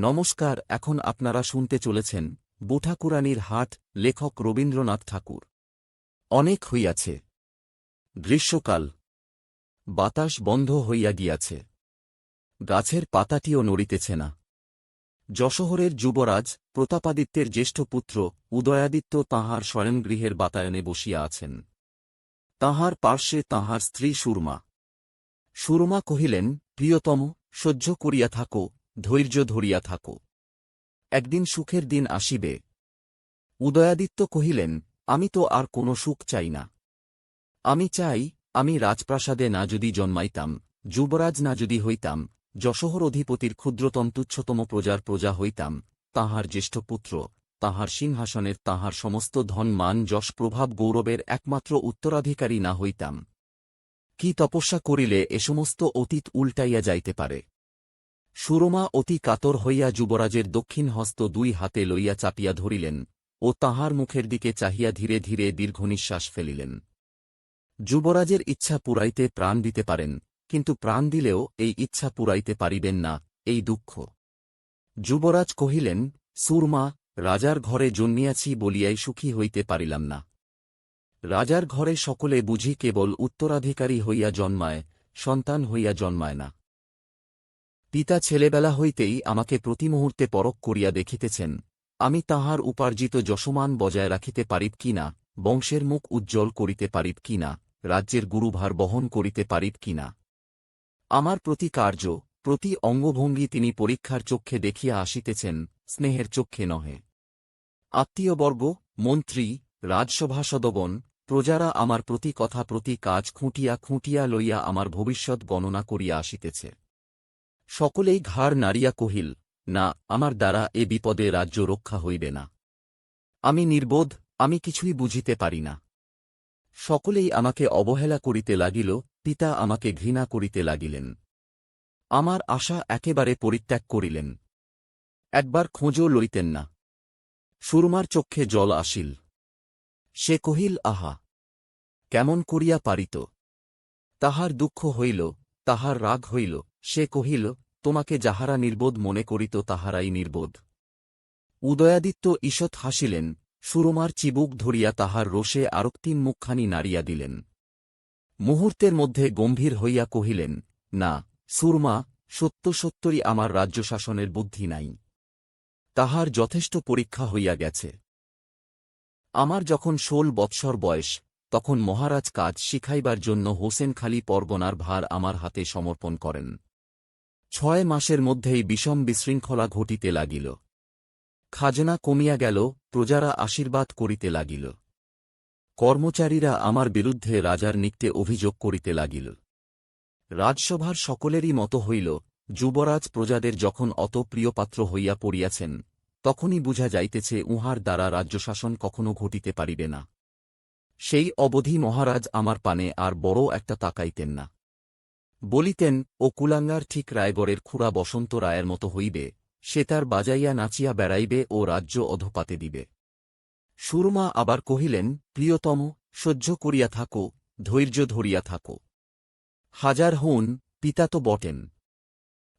নমস্কার, এখন আপনারা শুনতে চলেছেন বুঠাকুরানির হাট লেখক রবীন্দ্রনাথ ঠাকুর। অনেক হইয়াছে। গ্রীষ্মকাল। বাতাস বন্ধ হইয়া গিয়াছে। গাছের পাতাটিও নড়িতেছে না। যশোহরের যুবরাজ প্রতাপাদিত্যের জ্যেষ্ঠ পুত্র উদয়াদিত্য তাঁহার স্বয়ংগৃহের বাতায়নে বসিয়া আছেন। তাঁহার পার্শ্বে তাঁহার স্ত্রী সুরমা। সুরমা কহিলেন, প্রিয়তম, সহ্য করিয়া থাকো ধৈর্য ধরিয়া থাকো। একদিন সুখের দিন আসিবে। উদয়াদিত্য কহিলেন, আমি তো আর কোনো সুখ চাই না। আমি চাই, আমি রাজপ্রাসাদে না যদি জন্মাইতাম, যুবরাজ না যদি হইতাম, যশোহর অধিপতির ক্ষুদ্রতম তুচ্ছতম প্রজার প্রজা হইতাম, তাহার জ্যেষ্ঠ পুত্র, তাহার সিংহাসনের তাহার সমস্ত ধন মান যশ প্রভাব গৌরবের একমাত্র উত্তরাধিকারী না হইতাম। কি তপস্যা করিলে এ সমস্ত অতীত উল্টাইয়া যাইতে পারে? সুরমা অতি কাতর হইয়া যুবরাজের দক্ষিণ হস্ত দুই হাতে লইয়া চাপিয়া ধরিলেন ও তাহার মুখের দিকে চাহিয়া ধীরে ধীরে দীর্ঘনিশ্বাস ফেলিলেন। যুবরাজের ইচ্ছা পুরাইতে প্রাণ দিতে পারেন, কিন্তু প্রাণ দিলেও এই ইচ্ছা পুরাইতে পারিবেন না, এই দুঃখ। যুবরাজ কহিলেন, সুরমা, রাজার ঘরে জন্মিয়াছি বলিয়াই সুখী হইতে পারিলাম না। রাজার ঘরে সকলে বুঝি কেবল উত্তরাধিকারী হইয়া জন্মায়, সন্তান হইয়া জন্মায় না। পিতা ছেলেবেলা হইতেই আমাকে প্রতি মুহূর্তে পরক করিয়া দেখিতেছেন, আমি তাহার উপার্জিত যশমান বজায় রাখিতে পারিব কিনা বংশের মুখ উজ্জ্বল করিতে পারিব কিনা রাজ্যের গুরুভার বহন করিতে পারিব কিনা আমার প্রতি কার্য, প্রতি অঙ্গভঙ্গি তিনি পরীক্ষার চক্ষে দেখিয়া আসিতেছেন, স্নেহের চক্ষে নহে। আত্মীয়বর্গ, মন্ত্রী, রাজসভাসদগণ, প্রজারা আমার প্রতি কথা প্রতি কাজ খুঁটিয়া খুঁটিয়া লইয়া আমার ভবিষ্যৎ গণনা করিয়া আসিতেছে। সকলেই ঘাড় নাড়িয়া কহিল, না, আমার দ্বারা এ বিপদে রাজ্য রক্ষা হইবে না। আমি নির্বোধ, আমি কিছুই বুঝিতে পারি না। সকলেই আমাকে অবহেলা করিতে লাগিল, পিতা আমাকে ঘৃণা করিতে লাগিলেন। আমার আশা একেবারে পরিত্যাগ করিলেন। একবার খোঁজও লইতেন না। সুরমার চক্ষে জল আসিল। সে কহিল, আহা, কেমন করিয়া পারিত? তাহার দুঃখ হইল, তাহার রাগ হইল। সে কহিল তোমাকে যাহারা নির্বোধ মনে করিত তাহারাই নির্বোধ। উদয়াদিত্য ঈষৎ হাসিলেন, সুরমার চিবুক ধরিয়া তাহার রোষে আরক্তিম মুখখানি নাড়িয়া দিলেন। মুহূর্তের মধ্যে গম্ভীর হইয়া কহিলেন, না, সুরমা, সত্য সত্যরই আমার রাজ্যশাসনের বুদ্ধি নাই। তাহার যথেষ্ট পরীক্ষা হইয়া গেছে। আমার যখন ষোল বৎসর বয়স, তখন মহারাজ কাজ শিখাইবার জন্য হোসেনখালী পরগনার ভার আমার হাতে সমর্পণ করেন। ছয় মাসের মধ্যেই বিষম বিশৃঙ্খলা ঘটিতে লাগিল। খাজনা কমিয়া গেল, প্রজারা আশীর্বাদ করিতে লাগিল। কর্মচারীরা আমার বিরুদ্ধে রাজার নিকটে অভিযোগ করিতে লাগিল। রাজসভার সকলেরই মত হইল, যুবরাজ প্রজাদের যখন অত প্রিয়পাত্র হইয়া পড়িয়াছেন, তখনই বুঝা যাইতেছে উহার দ্বারা রাজ্যশাসন কখনো ঘটিতে পারিবে না। সেই অবধি মহারাজ আমার পানে আর বড় একটা তাকাইতেন না। বলিতেন, ও কুলাঙ্গার ঠিক রায়গড়ের খুড়া বসন্ত রায়ের মতো হইবে, সে তার বাজাইয়া নাচিয়া বেড়াইবে ও রাজ্য অধপাতে দিবে। সুরমা আবার কহিলেন, প্রিয়তম, সহ্য করিয়া থাকো, ধৈর্য ধরিয়া থাকো। হাজার হন পিতা তো বটেন।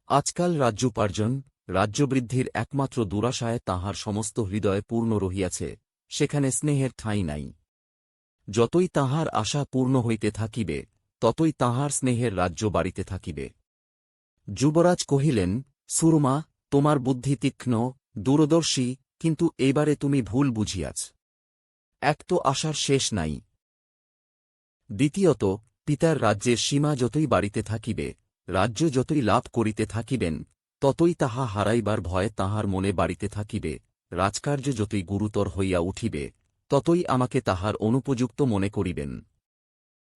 আজকাল রাজ্যোপার্জন, রাজ্যবৃদ্ধির একমাত্র দুরাশায় তাহার সমস্ত হৃদয় পূর্ণ রহিয়াছে, সেখানে স্নেহের ঠাঁই নাই। যতই তাহার আশা পূর্ণ হইতে থাকিবে ততই তাহার স্নেহের রাজ্য বাড়িতে থাকিবে। যুবরাজ কহিলেন, সুরমা, তোমার বুদ্ধি তীক্ষ্ণ, দূরদর্শী, কিন্তু এবারে তুমি ভুল বুঝিয়াছ। এক তো আশার শেষ নাই। দ্বিতীয়ত, পিতার রাজ্যের সীমা যতই বাড়িতে থাকিবে, রাজ্য যতই লাভ করিতে থাকিবেন, ততই তাহা হারাইবার ভয় তাহার মনে বাড়িতে থাকিবে, রাজকার্য যতই গুরুতর হইয়া উঠিবে, ততই আমাকে তাহার অনুপযুক্ত মনে করিবেন।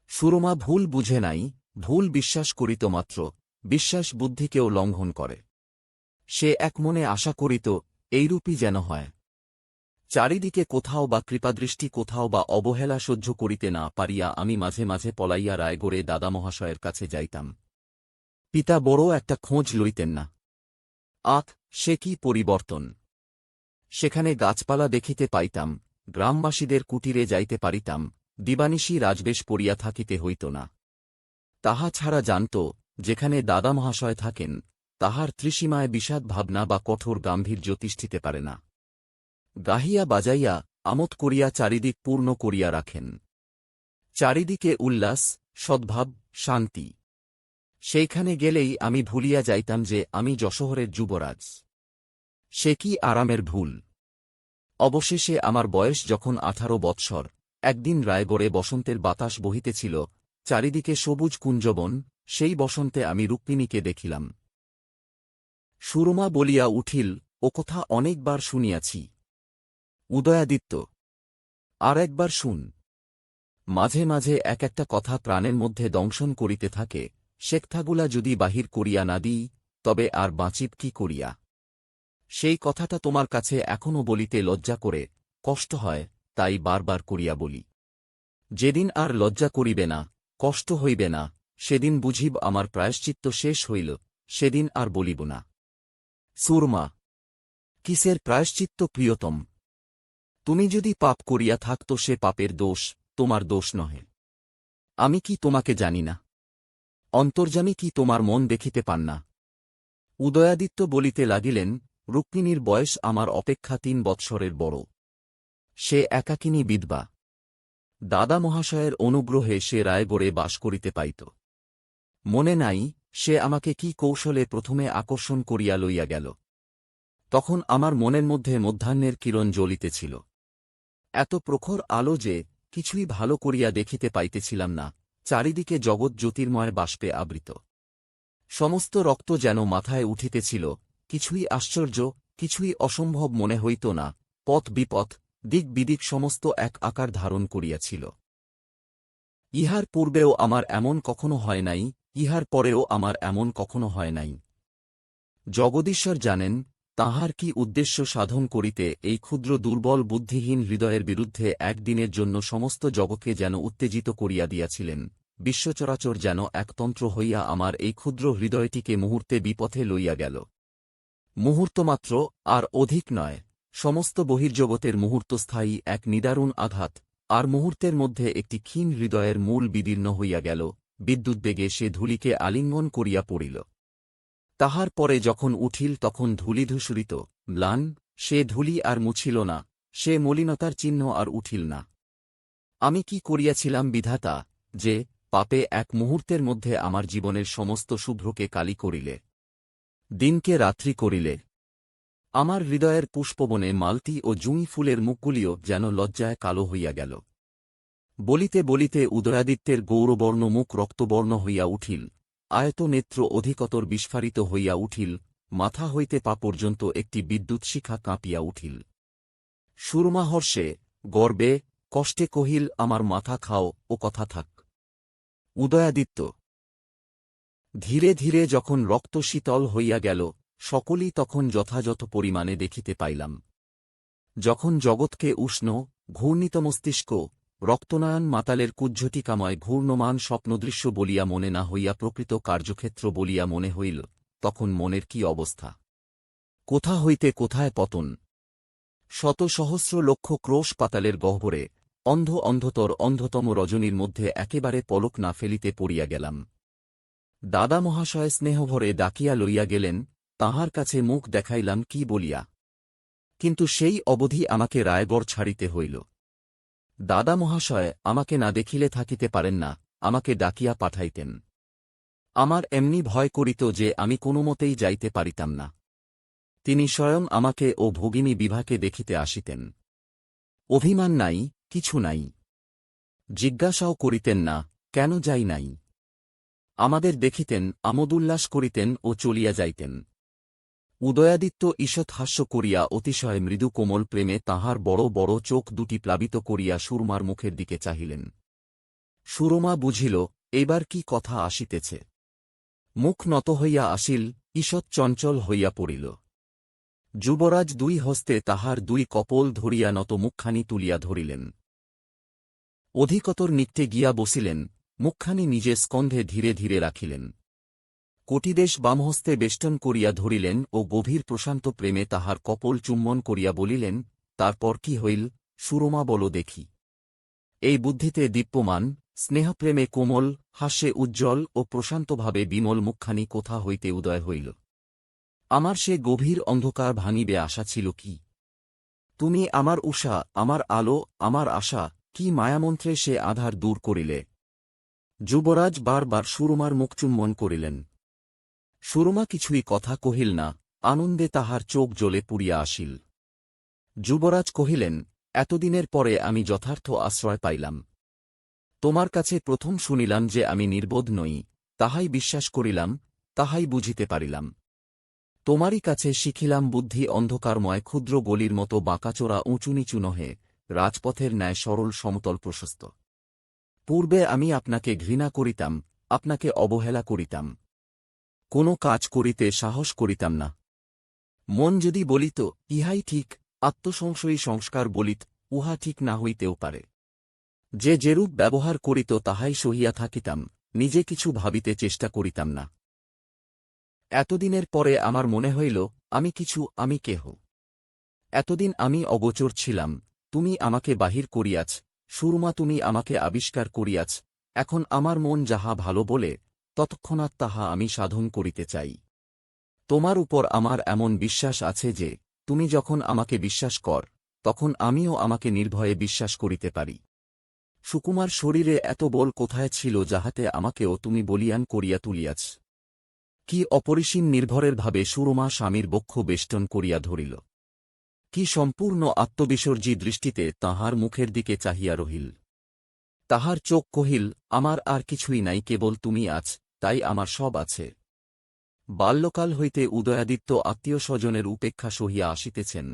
সুরমা ভুল বুঝে নাই, ভুল বিশ্বাস করিত মাত্র, বিশ্বাস বুদ্ধিকেও লঙ্ঘন করে। সে এক মনে আশা করিত, এইরূপই যেন হয়। চারিদিকে কোথাও বা কৃপাদৃষ্টি কোথাও বা অবহেলা সহ্য করিতে না পারিয়া আমি মাঝে মাঝে পলাইয়া রায়গড়ে দাদামহাশয়ের কাছে যাইতাম। পিতা বড় একটা খোঁজ লইতেন না। আখ, সে কি পরিবর্তন? সেখানে গাছপালা দেখিতে পাইতাম, গ্রামবাসীদের কুটিরে যাইতে পারিতাম দিবানিশী রাজবেশ পড়িয়া থাকিতে হইত না। তাহা ছাড়া জানত, যেখানে দাদা মহাশয় থাকেন, তাহার ত্রিসীমায় বিষাদ ভাবনা বা কঠোর গাম্ভীর্য তিষ্ঠিতে পারে না। গাহিয়া বাজাইয়া আমোদ করিয়া চারিদিক পূর্ণ করিয়া রাখেন। চারিদিকে উল্লাস, সদ্ভাব, শান্তি। সেইখানে গেলেই আমি ভুলিয়া যাইতাম যে আমি যশোহরের যুবরাজ। সে কি আরামের ভুল? অবশেষে আমার বয়স যখন আঠারো বৎসর একদিন রায়গড়ে বসন্তের বাতাস বহিতেছিল, চারিদিকে সবুজ কুঞ্জবন, সেই বসন্তে আমি রুক্মিণীকে দেখিলাম। সুরমা বলিয়া উঠিল, ও কথা অনেকবার শুনিয়াছি। উদয়াদিত্য, আর একবার শুন। মাঝে মাঝে এক একটা কথা প্রাণের মধ্যে দংশন করিতে থাকে, শেখথাগুলা যদি বাহির করিয়া না দিই, তবে আর বাঁচিব কি করিয়া? সেই কথাটা তোমার কাছে এখনও বলিতে লজ্জা করে, কষ্ট হয়। তাই বারবার করিয়া বলি, যেদিন আর লজ্জা করিবে না, কষ্ট হইবে না, সেদিন বুঝিব আমার প্রায়শ্চিত্ত শেষ হইল, সেদিন আর বলিব না। সুরমা, কিসের প্রায়শ্চিত্ত প্রিয়তম? তুমি যদি পাপ করিয়া থাকত সে পাপের দোষ, তোমার দোষ নহে। আমি কি তোমাকে জানি না? অন্তর্জামী কি তোমার মন দেখিতে পান না? উদয়াদিত্য বলিতে লাগিলেন, রুক্মিণীর বয়স আমার অপেক্ষা তিন বৎসরের বড়। সে একাকিনী বিধবা। দাদা মহাশয়ের অনুগ্রহে সে রায়গড়ে বাস করিতে পাইত। মনে নাই, সে আমাকে কি কৌশলে প্রথমে আকর্ষণ করিয়া লইয়া গেল। তখন আমার মনের মধ্যে মধ্যাহ্নের কিরণ জ্বলিতেছিল। এত প্রখর আলো যে কিছুই ভালো করিয়া দেখিতে পাইতেছিলাম না, চারিদিকে জগৎ জ্যোতির্ময় বাষ্পে আবৃত। সমস্ত রক্ত যেন মাথায় উঠিতেছিল, কিছুই আশ্চর্য, কিছুই অসম্ভব মনে হইত না, পথ বিপথ দিক বিদিক সমস্ত এক আকার ধারণ করিয়াছিল। ইহার পূর্বেও আমার এমন কখনো হয় নাই, ইহার পরেও আমার এমন কখনো হয় নাই। জগদীশ্বর জানেন, তাহার কি উদ্দেশ্য সাধন করিতে এই ক্ষুদ্র দুর্বল বুদ্ধিহীন হৃদয়ের বিরুদ্ধে একদিনের জন্য সমস্ত জগকে যেন উত্তেজিত করিয়া দিয়াছিলেন, বিশ্বচরাচর যেন একতন্ত্র হইয়া আমার এই ক্ষুদ্র হৃদয়টিকে মুহূর্তে বিপথে লইয়া গেল। মুহূর্তমাত্র আর অধিক নয়। সমস্ত বহির্জগতের মুহূর্তস্থায়ী এক নিদারুণ আঘাত, আর মুহূর্তের মধ্যে একটি ক্ষীণ হৃদয়ের মূল বিদীর্ণ হইয়া গেল বিদ্যুৎবেগে সে ধূলিকে আলিঙ্গন করিয়া পড়িল। তাহার পরে যখন উঠিল তখন ধূলিধূসরিত ম্লান, সে ধূলি আর মুছিল না, সে মলিনতার চিহ্ন আর উঠিল না। আমি কি করিয়াছিলাম বিধাতা, যে পাপে এক মুহূর্তের মধ্যে আমার জীবনের সমস্ত শুভ্রকে কালি করিলে, দিনকে রাত্রি করিলে আমার হৃদয়ের পুষ্পবনে মালতি ও জুঁই ফুলের মুখগুলিও যেন লজ্জায় কালো হইয়া গেল। বলিতে বলিতে উদয়াদিত্যের গৌরবর্ণ মুখ রক্তবর্ণ হইয়া উঠিল। আয়ত নেত্র অধিকতর বিস্ফারিত হইয়া উঠিল। মাথা হইতে পা পর্যন্ত একটি বিদ্যুৎ শিখা কাঁপিয়া উঠিল। সুরমাহর্ষে গর্বে, কষ্টে কহিল, আমার মাথা খাও ও কথা থাক। উদয়াদিত্য, ধীরে ধীরে যখন রক্ত শীতল হইয়া গেল সকলই তখন যথাযথ পরিমাণে দেখিতে পাইলাম। যখন জগৎকে উষ্ণ, ঘূর্ণিত মস্তিষ্ক, রক্তনয়ন মাতালের কুজ্ঝটিকাময় ঘূর্ণমান স্বপ্নদৃশ্য বলিয়া মনে না হইয়া প্রকৃত কার্যক্ষেত্র বলিয়া মনে হইল, তখন মনের কি অবস্থা? কোথা হইতে কোথায় পতন? শত সহস্র লক্ষ ক্রোশ পাতালের গহ্বরে, অন্ধ অন্ধতর অন্ধতম রজনীর মধ্যে একেবারে পলক না ফেলিতে পড়িয়া গেলাম। দাদা মহাশয় স্নেহভরে ডাকিয়া লইয়া গেলেন তাহার কাছে মুখ দেখাইলাম কি বলিয়া। কিন্তু সেই অবধি আমাকে রায়গড় ছাড়িতে হইল। দাদা মহাশয় আমাকে না দেখিলে থাকিতে পারেন না, আমাকে ডাকিয়া পাঠাইতেন। আমার এমনি ভয় করিত যে আমি কোনোমতেই যাইতে পারিতাম না। তিনি স্বয়ং আমাকে ও ভগিনী বিভাকে দেখিতে আসিতেন। অভিমান নাই, কিছু নাই। জিজ্ঞাসাও করিতেন না, কেন যাই নাই। আমাদের দেখিতেন আমোদুল্লাস করিতেন ও চলিয়া যাইতেন। উদয়াদিত্য ঈষৎ হাস্য করিয়া অতিশয় মৃদু কোমল প্রেমে তাহার বড় বড় চোখ দুটি প্লাবিত করিয়া সুরমার মুখের দিকে চাহিলেন। সুরমা বুঝিল, এইবার কি কথা আসিতেছে? মুখ নত হইয়া আসিল, ঈষৎ চঞ্চল হইয়া পড়িল। যুবরাজ দুই হস্তে তাহার দুই কপল ধরিয়া নত মুখখানি তুলিয়া ধরিলেন। অধিকতর নিত্যে গিয়া বসিলেন, মুখখানি নিজে স্কন্ধে ধীরে ধীরে রাখিলেন। কোটিদেশ বামহস্তে বেষ্টন করিয়া ধরিলেন ও গভীর প্রশান্ত প্রেমে তাহার কপল চুম্বন করিয়া বলিলেন, তারপর কি হইল, সুরমা বল দেখি এই বুদ্ধিতে দীপ্যমান, স্নেহপ্রেমে কোমল, হাস্যে উজ্জ্বল ও প্রশান্তভাবে বিমল মুখখানি কোথা হইতে উদয় হইল? আমার সে গভীর অন্ধকার ভাঙিবে আশা ছিল কি? তুমি আমার উষা, আমার আলো, আমার আশা, কি মায়ামন্ত্রে সে আধার দূর করিলে? যুবরাজ বারবার সুরমার মুখ চুম্বন করিলেন। সুরমা কিছুই কথা কহিল না, আনন্দে তাহার চোখ জ্বলে পুড়িয়া আসিল। যুবরাজ কহিলেন, এতদিনের পরে আমি যথার্থ আশ্রয় পাইলাম। তোমার কাছে প্রথম শুনিলাম যে আমি নির্বোধ নই, তাহাই বিশ্বাস করিলাম, তাহাই বুঝিতে পারিলাম। তোমারই কাছে শিখিলাম বুদ্ধি অন্ধকারময় ক্ষুদ্র গলির মতো বাঁকাচোরা উঁচু নিচু নহে, রাজপথের ন্যায় সরল সমতল প্রশস্ত। পূর্বে আমি আপনাকে ঘৃণা করিতাম, আপনাকে অবহেলা করিতাম। কোনো কাজ করিতে সাহস করিতাম না। মন যদি বলিত, ইহাই ঠিক, আত্মসংশয়ী সংস্কার বলিত, উহা ঠিক না হইতেও পারে। যে যেরূপ ব্যবহার করিত, তাহাই সহিয়া থাকিতাম, নিজে কিছু ভাবিতে চেষ্টা করিতাম না। এতদিনের পরে আমার মনে হইল, আমি কিছু, আমি কেহ। এতদিন আমি অগোচর ছিলাম, তুমি আমাকে বাহির করিয়াছ, সুরমা তুমি আমাকে আবিষ্কার করিয়াছ, এখন আমার মন যাহা ভালো বলে তৎক্ষণাৎ তাহা আমি সাধন করিতে চাই। তোমার উপর আমার এমন বিশ্বাস আছে যে, তুমি যখন আমাকে বিশ্বাস কর, তখন আমিও আমাকে নির্ভয়ে বিশ্বাস করিতে পারি। সুকুমার শরীরে এত বল কোথায় ছিল যাহাতে আমাকেও তুমি বলিয়ান করিয়া তুলিয়াছ। কি অপরিসীম নির্ভরের ভাবে সুরমা স্বামীর বক্ষ বেষ্টন করিয়া ধরিল। কি সম্পূর্ণ আত্মবিসর্জী দৃষ্টিতে তাহার মুখের দিকে চাহিয়া রহিল। তাহার চোখ কহিল, আমার আর কিছুই নাই, কেবল তুমি আছ তাই আমার সব আছে। বাল্যকাল হইতে উদয়াদিত্য আত্মীয় স্বজনের উপেক্ষা সহিয়া আসিতেছেন।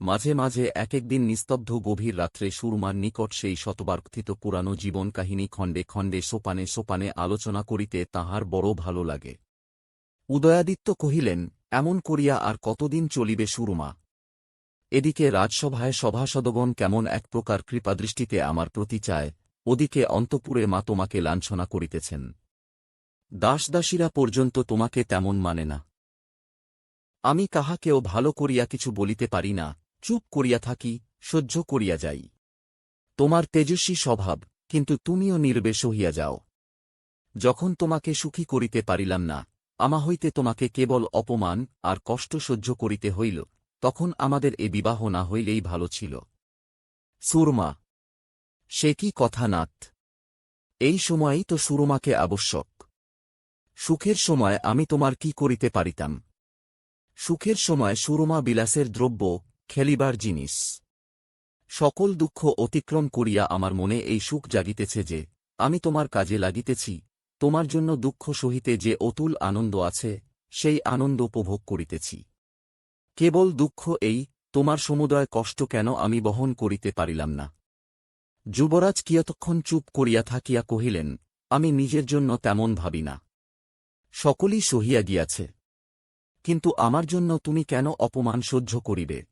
মাঝে মাঝে এক একদিন নিস্তব্ধ গভীর রাত্রে সুরমার নিকট সেই শতবার্থিত পুরানো জীবন কাহিনী খণ্ডে খণ্ডে সোপানে সোপানে আলোচনা করিতে তাহার বড় ভালো লাগে। উদয়াদিত্য কহিলেন, এমন করিয়া আর কতদিন চলিবে সুরমা? এদিকে রাজসভায় সভাসদগণ কেমন এক প্রকার কৃপাদৃষ্টিতে আমার প্রতি চায়, ওদিকে অন্তপুরে মা তোমাকে লাঞ্ছনা করিতেছেন। দাসদাসীরা পর্যন্ত তোমাকে তেমন মানে না। আমি কাহাকেও ভালো করিয়া কিছু বলিতে পারি না, চুপ করিয়া থাকি, সহ্য করিয়া যাই। তোমার তেজস্বী স্বভাব, কিন্তু তুমিও নির্বেশ হইয়া যাও। যখন তোমাকে সুখী করিতে পারিলাম না, আমা হইতে তোমাকে কেবল অপমান আর কষ্ট সহ্য করিতে হইল, তখন আমাদের এ বিবাহ না হইলেই ভালো ছিল। সুরমা, সে কি কথা নাথ? এই সময়েই তো সুরমাকে আবশ্যক। সুখের সময় আমি তোমার কি করিতে পারিতাম? সুখের সময় সুরমা বিলাসের দ্রব্য, খেলিবার জিনিস। সকল দুঃখ অতিক্রম করিয়া আমার মনে এই সুখ জাগিতেছে যে, আমি তোমার কাজে লাগিতেছি, তোমার জন্য দুঃখ সহিতে যে অতুল আনন্দ আছে, সেই আনন্দ উপভোগ করিতেছি। কেবল দুঃখ এই, তোমার সমুদয় কষ্ট কেন আমি বহন করিতে পারিলাম না? যুবরাজ কিয়তক্ষণ চুপ করিয়া থাকিয়া কহিলেন, আমি নিজের জন্য তেমন ভাবি না। সকলই সহিয়া গিয়াছে। কিন্তু আমার জন্য তুমি কেন অপমান সহ্য করিবে?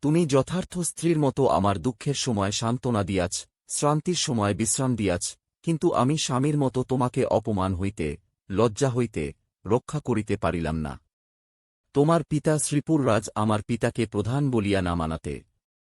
তুমি যথার্থ স্ত্রীর মতো আমার দুঃখের সময় সান্ত্বনা দিয়াছ, শ্রান্তির সময় বিশ্রাম দিয়াছ, কিন্তু আমি স্বামীর মতো তোমাকে অপমান হইতে, লজ্জা হইতে, রক্ষা করিতে পারিলাম না। তোমার পিতা শ্রীপুররাজ আমার পিতাকে প্রধান বলিয়া না মানাতে।